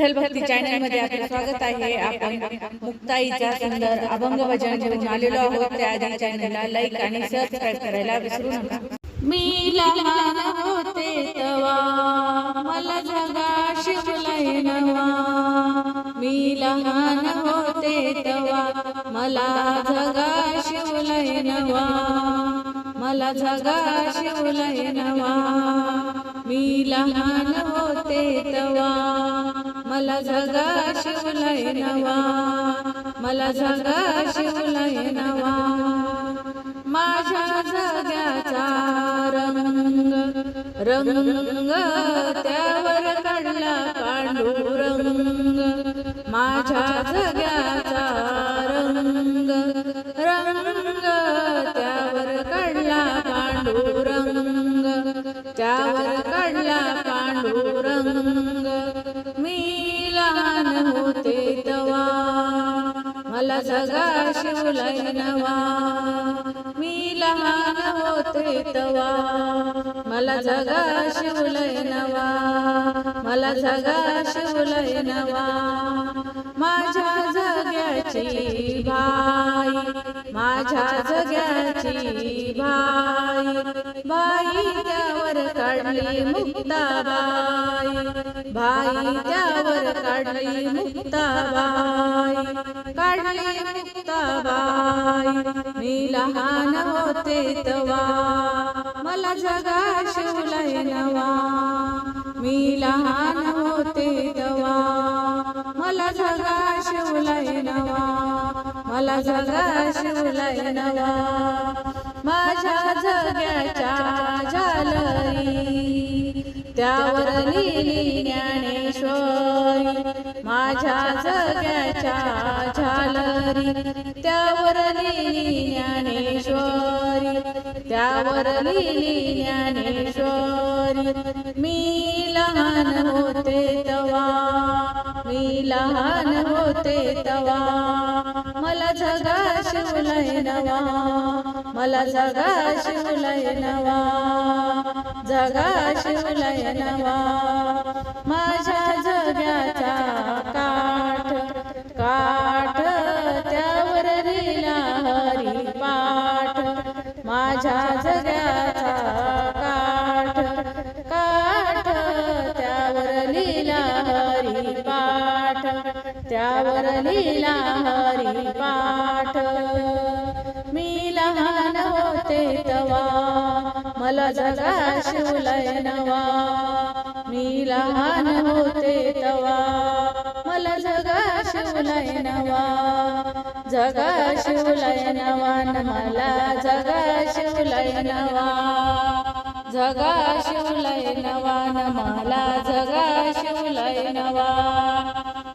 विठ्ठल भक्ती चॅनलमध्ये आपले स्वागत आहे. आपण मुक्ताईचा सुंदर अभंग भजन घेऊन आलेलो आहोत त्या आधी चॅनलला लाईक आणि सबस्क्राईब करायला विसरू नका. मी लहान होते तवा मला जगा शिवलाय नवा. मी लहान होते तवा मला जगा शिवलाय नवा. मला जगा शिवलाय नवा. मी लहान होते तवा मला जगा शिवलय नवा. मला जगा शिवलय नवा. माझ्या जगाचा रंग रंग त्यावर काढला पांडुरंग. माझ्या जगाचा मला जगा शिवलाय नवा. मी लहान होते तवा. मला जगा शिवलय नवा. मला जगा शिवलय नवा. माझ्या जग्याची भाई माझ्या जग्याची भाई बाई त्यावर काढली मुक्ताबाई भाई त्यावर काढली मुक्ताबाई काढली मुक्ताबाई मी लहान होते तवा मला जगा शिवलाय नवा. मी लहान होते तवा मला जगा शिवलाय नवा. मला जगा शिवलाय नवा. माझ्या जग्याच्या झालरी त्यावर लिहिली ज्ञानेश्वरी माझ्या जग्याच्या झालरी. त्यावर लिहिली ज्ञानेश्वरी त्यावर लिहिली ज्ञानेश्वरी. मी लहान होते तवा मी लहान होते तवा. मला जगा शिवलय नवा. मला जगा शिवलय नवा. जगा शिवलय नवा. माझ्या जग्याचा काठ काठ त्यावर लिला हरी पाठ. माझ्या जगा त्यावर लिहिला हरी पाठ. मी लहान होते तवा मला जगा शिवलय नवा. मी लहान होते तवा मला जगा शिवलय नवा. जगा शिवलय नवान मला जगा शिवलय नवा. जगा शिवलय नवान मला जगा शिवलय नवा.